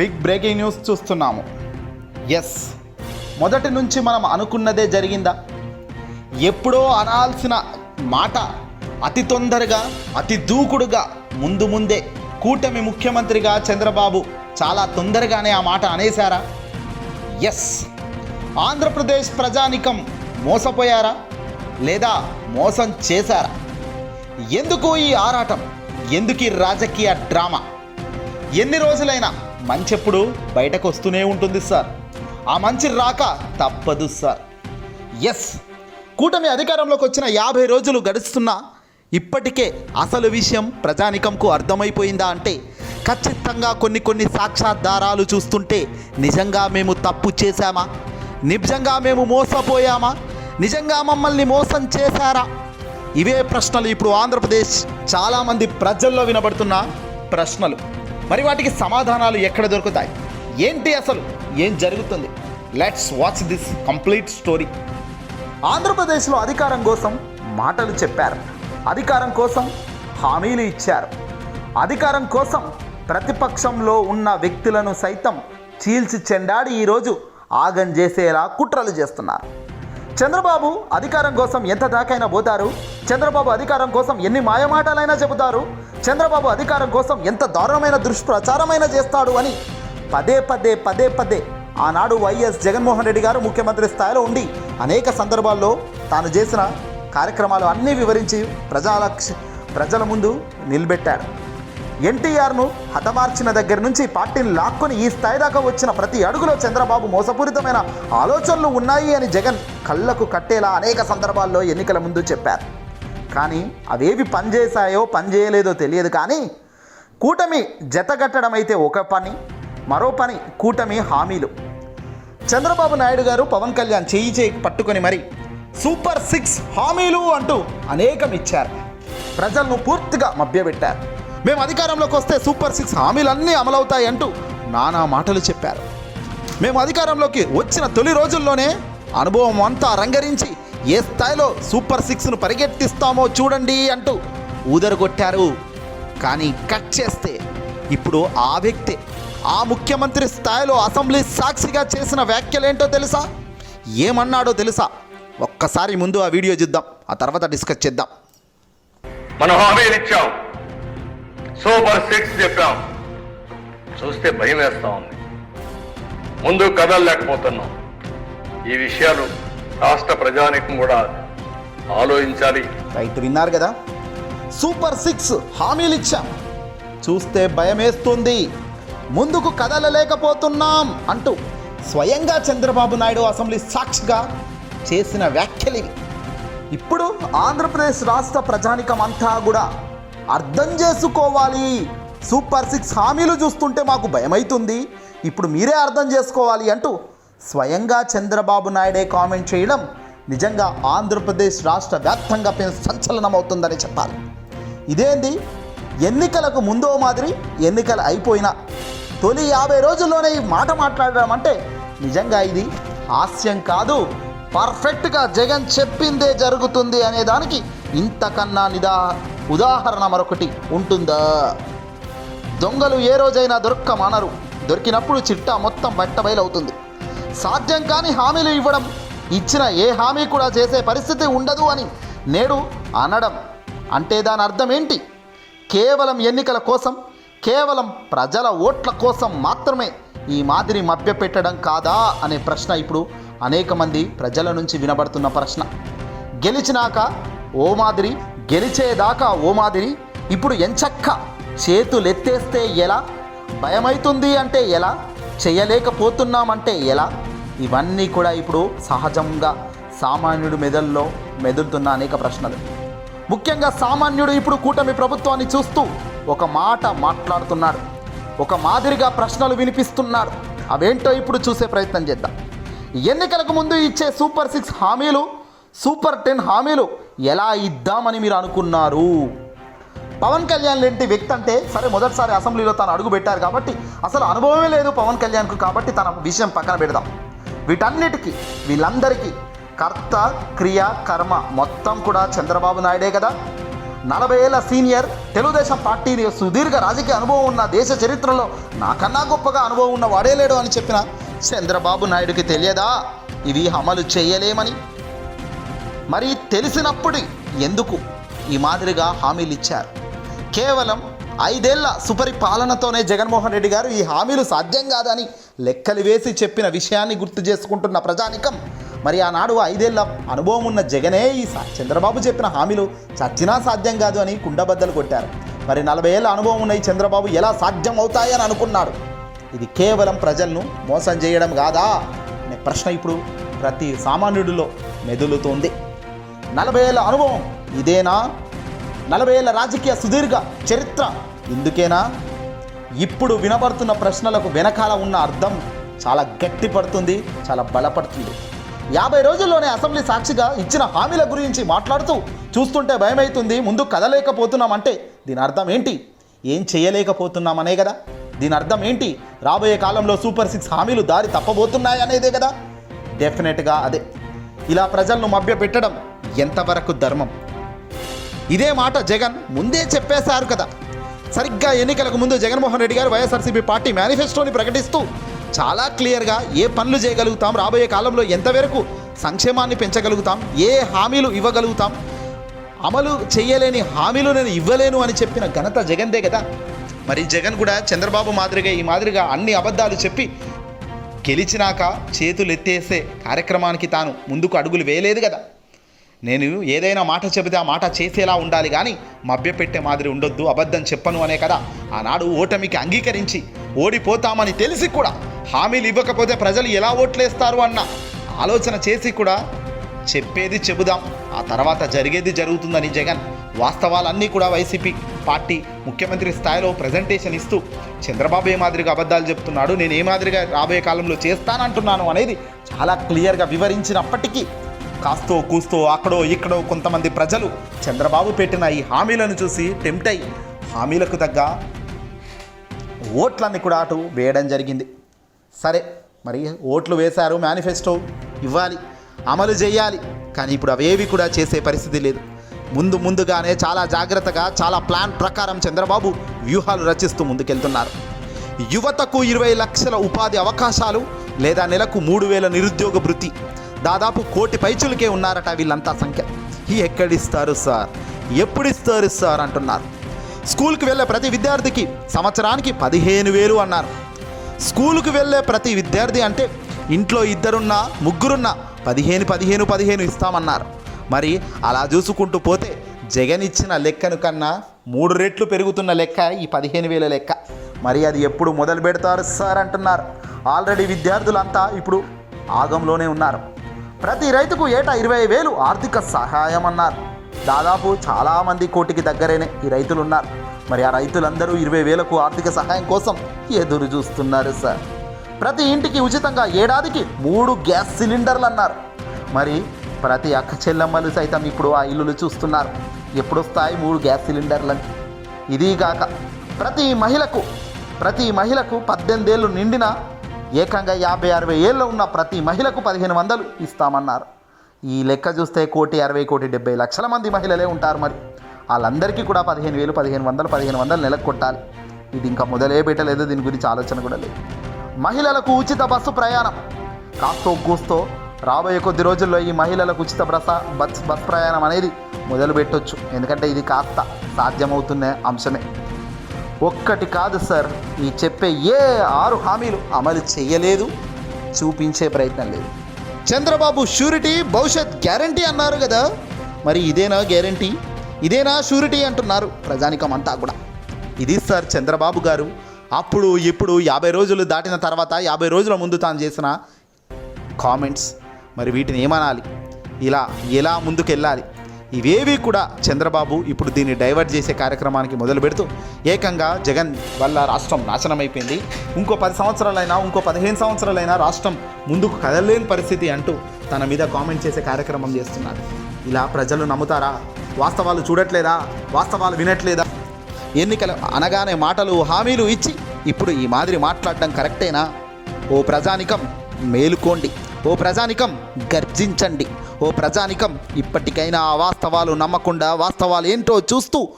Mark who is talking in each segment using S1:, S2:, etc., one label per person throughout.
S1: Big breaking news చూస్తున్నాము. Yes మొదటి నుంచి మనం అనుకున్నదే జరిగిందా? ఎప్పుడో అనాల్సిన మాట అతి తొందరగా అతి దూకుడుగా ముందు ముందే కూటమి ముఖ్యమంత్రిగా చంద్రబాబు చాలా తొందరగానే ఆ మాట అనేశారా? ఎస్ ఆంధ్రప్రదేశ్ ప్రజానికం మోసపోయారా? లేదా మోసం చేశారా? ఎందుకు ఈ ఆరాటం? ఎందుకు ఈ రాజకీయ డ్రామా? ఎన్ని రోజులైనా మంచెప్పుడు బయటకు వస్తూనే ఉంటుంది సార్. ఆ మంచి రాక తప్పదు సార్. ఎస్ కూటమి అధికారంలోకి వచ్చిన యాభై రోజులు గడుస్తున్నా ఇప్పటికే అసలు విషయం ప్రజానికంకు అర్థమైపోయిందా అంటే ఖచ్చితంగా కొన్ని కొన్ని సాక్షాధారాలు చూస్తుంటే నిజంగా మేము తప్పు చేశామా? నిజంగా మేము మోసపోయామా? నిజంగా మమ్మల్ని మోసం చేశారా? ఇవే ప్రశ్నలు ఇప్పుడు ఆంధ్రప్రదేశ్ చాలామంది ప్రజల్లో వినబడుతున్న ప్రశ్నలు. మరి వాటికి సమాధానాలు ఎక్కడ దొరుకుతాయి? ఏంటి అసలు? ఏం జరుగుతుంది? Let's watch this complete story ఆంధ్రప్రదేశ్లో అధికారం కోసం మాటలు చెప్పారు. అధికారం కోసం హామీలు ఇచ్చారు. అధికారం కోసం ప్రతిపక్షంలో ఉన్న వ్యక్తులను సైతం చీల్చి చెండాడి ఈరోజు ఆగం చేసేలా కుట్రలు చేస్తున్నారు. చంద్రబాబు అధికారం కోసం ఎంత దాకైనా పోతారు? చంద్రబాబు అధికారం కోసం ఎన్ని మాయమాటలైనా చెబుతారు? చంద్రబాబు అధికారం కోసం ఎంత దారుణమైన దుష్ప్రచారమైన చేస్తాడు అని పదే పదే పదే పదే ఆనాడు వైఎస్ జగన్మోహన్ రెడ్డి గారు ముఖ్యమంత్రి స్థాయిలో ఉండి అనేక సందర్భాల్లో తాను చేసిన కార్యక్రమాలు అన్నీ వివరించి ప్రజల ప్రజల ముందు నిలబెట్టాడు ఎన్టీఆర్ను హతమార్చిన దగ్గర నుంచి పార్టీని లాక్కొని ఈ స్థాయి దాకా వచ్చిన ప్రతి అడుగులో చంద్రబాబు మోసపూరితమైన ఆలోచనలు ఉన్నాయి అని జగన్ కళ్ళకు కట్టేలా అనేక సందర్భాల్లో ఎన్నికల ముందు చెప్పారు. కానీ అవేవి పనిచేశాయో పనిచేయలేదో తెలియదు కానీ కూటమి జతగట్టడం అయితే ఒక పని మరో పని కూటమి హామీలు. చంద్రబాబు నాయుడు గారు పవన్ కళ్యాణ్ చేయి చేయి పట్టుకొని మరి సూపర్ సిక్స్ హామీలు అంటూ అనేకం ఇచ్చారు. ప్రజలను పూర్తిగా మభ్యపెట్టారు. మేము అధికారంలోకి వస్తే సూపర్ సిక్స్ హామీలన్నీ అమలవుతాయి అంటూ నానా మాటలు చెప్పారు. మేము అధికారంలోకి వచ్చిన తొలి రోజుల్లోనే అనుభవం అంతా రంగరించి ఏ స్థాయిలో సూపర్ సిక్స్ను పరిగెత్తిస్తామో చూడండి అంటూ ఊదరగొట్టారు. కానీ కట్ చేస్తే ఇప్పుడు ఆ వ్యక్తే ఆ ముఖ్యమంత్రి స్థాయిలో అసెంబ్లీ సాక్షిగా చేసిన వ్యాఖ్యలేంటో తెలుసా? ఏమన్నాడో తెలుసా? ఒక్కసారి ముందు ఆ వీడియో చూద్దాం ఆ తర్వాత డిస్కస్ చేద్దాం.
S2: మనం హామీలు ఇచ్చాం. సూపర్ సిక్స్ చెప్పాం. చూస్తే భయం వేస్తా ఉంది. ముందు కదలలేకపోతున్నాం ఈ విషయాలు రాష్ట్ర ప్రజానికం కూడా ఆలోచించాలి.
S1: రైట్ విన్నారు కదా? సూపర్ సిక్స్ హామీలు ఇచ్చాం. చూస్తే భయమేస్తుంది. ముందుకు కదలలేకపోతున్నాం అంటూ స్వయంగా చంద్రబాబు నాయుడు అసెంబ్లీ సాక్షిగా చేసిన వ్యాఖ్యలు ఇప్పుడు ఆంధ్రప్రదేశ్ రాష్ట్ర ప్రజానికం అంతా కూడా అర్థం చేసుకోవాలి. సూపర్ సిక్స్ హామీలు చూస్తుంటే మాకు భయమైతుంది. ఇప్పుడు మీరే అర్థం చేసుకోవాలి అంటూ స్వయంగా చంద్రబాబు నాయుడే కామెంట్ చేయడం నిజంగా ఆంధ్రప్రదేశ్ రాష్ట్ర వ్యాప్తంగా సంచలనమవుతుందని సంచలనం అవుతుందని చెప్పాలి. ఇదేంది? ఎన్నికలకు ముందో మాదిరి ఎన్నికలు అయిపోయినా తొలి యాభై రోజుల్లోనే ఈ మాట మాట్లాడడం అంటే నిజంగా ఇది హాస్యం కాదు. పర్ఫెక్ట్గా జగన్ చెప్పిందే జరుగుతుంది అనే దానికి ఇంతకన్నా నిదా ఉదాహరణ మరొకటి ఉంటుందా? దొంగలు ఏ రోజైనా దొరక్కమనరు. దొరికినప్పుడు చిట్టా మొత్తం బట్టబయలవుతుంది. సాధ్యం కాని హామీలు ఇవ్వడం ఇచ్చిన ఏ హామీ కూడా చేసే పరిస్థితి ఉండదు అని నేడు అనడం. అంటే దాని అర్థం ఏంటి? కేవలం ఎన్నికల కోసం కేవలం ప్రజల ఓట్ల కోసం మాత్రమే ఈ మాదిరి మభ్యపెట్టడం కాదా అనే ప్రశ్న ఇప్పుడు అనేక మంది ప్రజల నుంచి వినబడుతున్న ప్రశ్న. గెలిచినాక ఓ మాదిరి గెలిచేదాకా ఓ మాదిరి ఇప్పుడు ఎంచక్క చేతులెత్తేస్తే ఎలా? భయమైతుంది అంటే ఎలా? చేయలేకపోతున్నామంటే ఎలా? ఇవన్నీ కూడా ఇప్పుడు సహజంగా సామాన్యుడి మెదల్లో మెదులుతున్న అనేక ప్రశ్నలు. ముఖ్యంగా సామాన్యుడు ఇప్పుడు కూటమి ప్రభుత్వాన్ని చూస్తూ ఒక మాట మాట్లాడుతున్నాడు. ఒక మాదిరిగా ప్రశ్నలు వినిపిస్తున్నాడు. అవేంటో ఇప్పుడు చూసే ప్రయత్నం చేద్దాం. ఎన్నికలకు ముందు ఇచ్చే సూపర్ సిక్స్ హామీలు సూపర్ టెన్ హామీలు ఎలా ఇద్దామని మీరు అనుకున్నారు? పవన్ కళ్యాణ్ లాంటి వ్యక్తి అంటే సరే మొదటిసారి అసెంబ్లీలో తాను అడుగు పెట్టారు కాబట్టి అసలు అనుభవమే లేదు పవన్ కళ్యాణ్కు కాబట్టి తన విషయం పక్కన పెడదాం. వీటన్నిటికీ వీళ్ళందరికీ కర్త క్రియ కర్మ మొత్తం కూడా చంద్రబాబు నాయుడే కదా. నలభై ఏళ్ళ సీనియర్ తెలుగుదేశం పార్టీని సుదీర్ఘ రాజకీయ అనుభవం ఉన్న దేశ చరిత్రలో నాకన్నా గొప్పగా అనుభవం ఉన్న వాడే లేడు అని చెప్పిన చంద్రబాబు నాయుడుకి తెలియదా? ఇవి అమలు చేయలేమని. మరి తెలిసినప్పుడు ఎందుకు ఈ మాదిరిగా హామీలు ఇచ్చారు? కేవలం ఐదేళ్ళ సుపరిపాలనతోనే జగన్మోహన్ రెడ్డి గారు ఈ హామీలు సాధ్యం కాదని లెక్కలు వేసి చెప్పిన విషయాన్ని గుర్తు చేసుకుంటున్న ప్రజానికం. మరి ఆనాడు ఐదేళ్ళ అనుభవం ఉన్న జగనే ఈ చంద్రబాబు చెప్పిన హామీలు చచ్చినా సాధ్యం కాదు అని కుండబద్దలు కొట్టారు. మరి నలభై ఏళ్ళ అనుభవం ఉన్న ఈ చంద్రబాబు ఎలా సాధ్యం అవుతాయని అనుకున్నాడు ఇది కేవలం ప్రజలను మోసం చేయడం కాదా? అనే ప్రశ్న ఇప్పుడు ప్రతి సామాన్యుడిలో మెదులుతోంది. నలభై ఏళ్ళ అనుభవం ఇదేనా? నలభై ఏళ్ళ రాజకీయ సుదీర్ఘ చరిత్ర. ఎందుకేనా? ఇప్పుడు వినబడుతున్న ప్రశ్నలకు వెనకాల ఉన్న అర్థం చాలా గట్టి పడుతుంది చాలా బలపడుతుంది. యాభై రోజుల్లోనే అసెంబ్లీ సాక్షిగా ఇచ్చిన హామీల గురించి మాట్లాడుతూ చూస్తుంటే భయమవుతుంది ముందు కదలేకపోతున్నామంటే. దీని అర్థం ఏంటి? ఏం చేయలేకపోతున్నామనే కదా. దీని అర్థం ఏంటి? రాబోయే కాలంలో సూపర్ సిక్స్ హామీలు దారి తప్పబోతున్నాయి అనేదే కదా. డెఫినెట్గా అదే. ఇలా ప్రజలను మభ్యపెట్టడం ఎంతవరకు ధర్మం? ఇదే మాట జగన్ ముందే చెప్పేశారు కదా. సరిగ్గా ఎన్నికలకు ముందు జగన్మోహన్ రెడ్డి గారు వైఎస్ఆర్సీపీ పార్టీ మేనిఫెస్టోని ప్రకటిస్తూ చాలా క్లియర్గా ఏ పనులు చేయగలుగుతాం? రాబోయే కాలంలో ఎంతవరకు సంక్షేమాన్ని పెంచగలుగుతాం? ఏ హామీలు ఇవ్వగలుగుతాం? అమలు చేయలేని హామీలు నేను ఇవ్వలేను అని చెప్పిన ఘనత జగన్దే కదా. మరి జగన్ కూడా చంద్రబాబు మాదిరిగా ఈ మాదిరిగా అన్ని అబద్ధాలు చెప్పి గెలిచినాక చేతులు ఎత్తేసే కార్యక్రమానికి తాను ముందుకు అడుగులు వేయలేదు కదా. నేను ఏదైనా మాట చెబితే ఆ మాట చేసేలా ఉండాలి కానీ మభ్యపెట్టే మాదిరి ఉండొద్దు అబద్ధం చెప్పను అనే కదా. ఆనాడు ఓటమికి అంగీకరించి ఓడిపోతామని తెలిసి కూడా హామీలు ఇవ్వకపోతే ప్రజలు ఎలా ఓట్లేస్తారు అన్న ఆలోచన చేసి కూడా చెప్పేది చెబుదాం. ఆ తర్వాత జరిగేది జరుగుతుందని జగన్ వాస్తవాలన్నీ కూడా వైసీపీ పార్టీ ముఖ్యమంత్రి స్థాయిలో ప్రజెంటేషన్ ఇస్తూ చంద్రబాబు ఏ మాదిరిగా అబద్ధాలు చెప్తున్నాడు నేను ఏ మాదిరిగా రాబోయే కాలంలో చేస్తానంటున్నాను అనేది చాలా క్లియర్గా వివరించినప్పటికీ కాస్తో కూస్తో అక్కడో ఇక్కడో కొంతమంది ప్రజలు చంద్రబాబు పెట్టిన ఈ హామీలను చూసి టెంప్ట్ అయి హామీలకు తగ్గ ఓట్లన్నీ కూడా అటు వేయడం జరిగింది. సరే మరి ఓట్లు వేశారు మేనిఫెస్టో ఇవ్వాలి అమలు చేయాలి కానీ ఇప్పుడు అవేవి కూడా చేసే పరిస్థితి లేదు. ముందు ముందుగానే చాలా జాగ్రత్తగా చాలా ప్లాన్ ప్రకారం చంద్రబాబు వ్యూహాలు రచిస్తూ ముందుకెళ్తున్నారు. యువతకు ఇరవై లక్షల ఉపాధి అవకాశాలు లేదా నెలకు మూడు వేల నిరుద్యోగ వృత్తి దాదాపు కోటి పైచులకే ఉన్నారట వీళ్ళంతా సంఖ్య. ఎక్కడిస్తారు సార్? ఎప్పుడు ఇస్తారు సార్ అంటున్నారు. స్కూల్కి వెళ్ళే ప్రతి విద్యార్థికి సంవత్సరానికి పదిహేను వేలు అన్నారు. స్కూలుకు వెళ్ళే ప్రతి విద్యార్థి అంటే ఇంట్లో ఇద్దరున్నా ముగ్గురున్నా పదిహేను పదిహేను పదిహేను ఇస్తామన్నారు. మరి అలా చూసుకుంటూ పోతే జగన్ ఇచ్చిన లెక్కను కన్నా మూడు రెట్లు పెరుగుతున్న లెక్క ఈ పదిహేను వేల లెక్క. మరి అది ఎప్పుడు మొదలు పెడతారు సార్ అంటున్నారు. ఆల్రెడీ విద్యార్థులంతా ఇప్పుడు ఆగంలోనే ఉన్నారు. ప్రతి రైతుకు ఏటా ఇరవై వేలు ఆర్థిక సహాయం అన్నారు దాదాపు చాలామంది కోటికి దగ్గరేనే ఈ రైతులు ఉన్నారు మరి ఆ రైతులందరూ ఇరవై వేలకు ఆర్థిక సహాయం కోసం ఎదురు చూస్తున్నారు సార్. ప్రతి ఇంటికి ఉచితంగా ఏడాదికి మూడు గ్యాస్ సిలిండర్లు అన్నారు మరి ప్రతి అక్క చెల్లెమ్మలు సైతం ఇప్పుడు ఆ ఇల్లులు చూస్తున్నారు. ఎప్పుడొస్తాయి మూడు గ్యాస్ సిలిండర్లని? ఇది కాక ప్రతి మహిళకు ప్రతి మహిళకు పద్దెనిమిదేళ్ళు నిండిన ఏకంగా యాభై అరవై ఏళ్ళ ఉన్న ప్రతి మహిళకు పదిహేను వందలు ఇస్తామన్నారు. ఈ లెక్క చూస్తే కోటి అరవై కోటి డెబ్బై లక్షల మంది మహిళలే ఉంటారు మరి. వాళ్ళందరికీ కూడా పదిహేను వేలు పదిహేను వందలు పదిహేను వందలు నెలకు కొట్టాలి. ఇది ఇంకా మొదలే పెట్టలేదు దీని గురించి ఆలోచన కూడా లేదు. మహిళలకు ఉచిత బస్సు ప్రయాణం. కాస్తో కూస్తో రాబోయే కొద్ది రోజుల్లో ఈ మహిళలకు ఉచిత బస బస్ బస్ ప్రయాణం అనేది మొదలు పెట్టొచ్చు ఎందుకంటే ఇది కాస్త సాధ్యమవుతున్న అంశమే. ఒక్కటి కాదు సార్ ఈ చెప్పే ఏ ఆరు హామీలు అమలు చేయలేదు చూపించే ప్రయత్నం లేదు. చంద్రబాబు షూరిటీ భవిష్యత్ గ్యారంటీ అన్నారు కదా మరి ఇదేనా గ్యారంటీ? ఇదేనా షూరిటీ అంటున్నారు ప్రజానికం అంతా కూడా. ఇది సార్ చంద్రబాబు గారు అప్పుడు ఇప్పుడు యాభై రోజులు దాటిన తర్వాత యాభై రోజుల ముందు తాను చేసిన కామెంట్స్ మరి వీటిని ఏమనాలి? ఇలా ఎలా ముందుకెళ్ళాలి? ఇవేవి కూడా చంద్రబాబు ఇప్పుడు దీన్ని డైవర్ట్ చేసే కార్యక్రమానికి మొదలు పెడుతూ ఏకంగా జగన్ వల్ల రాష్ట్రం నాశనం అయిపోయింది ఇంకో పది సంవత్సరాలైనా ఇంకో పదిహేను సంవత్సరాలైనా రాష్ట్రం ముందుకు కదలలేని పరిస్థితి అంటూ తన మీద కామెంట్ చేసే కార్యక్రమం చేస్తున్నారు. ఇలా ప్రజలు నమ్ముతారా? వాస్తవాలు చూడట్లేదా? వాస్తవాలు వినట్లేదా? ఎన్నికలు అనగానే మాటలు హామీలు ఇచ్చి ఇప్పుడు ఈ మాదిరి మాట్లాడడం కరెక్టేనా? ఓ ప్రజానికం మేలుకోండి. ఓ ప్రజానికం గర్జించండి. ఓ ప్రజానికం ఇప్పటికైనా ఆ వాస్తవాలు నమ్మకుండా వాస్తవాలు ఏంటో చూస్తూ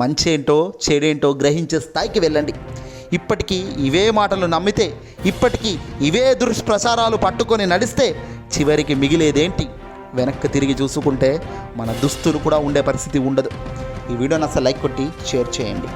S1: మంచేంటో చెడేంటో గ్రహించే స్థాయికి వెళ్ళండి. ఇప్పటికీ ఇవే మాటలు నమ్మితే ఇప్పటికీ ఇవే దుష్ప్రచారాలు పట్టుకొని నడిస్తే చివరికి మిగిలేదేంటి? వెనక్కి తిరిగి చూసుకుంటే మన దుస్తులు కూడా ఉండే పరిస్థితి ఉండదు. ఈ వీడియోని అసలు లైక్ కొట్టి షేర్ చేయండి.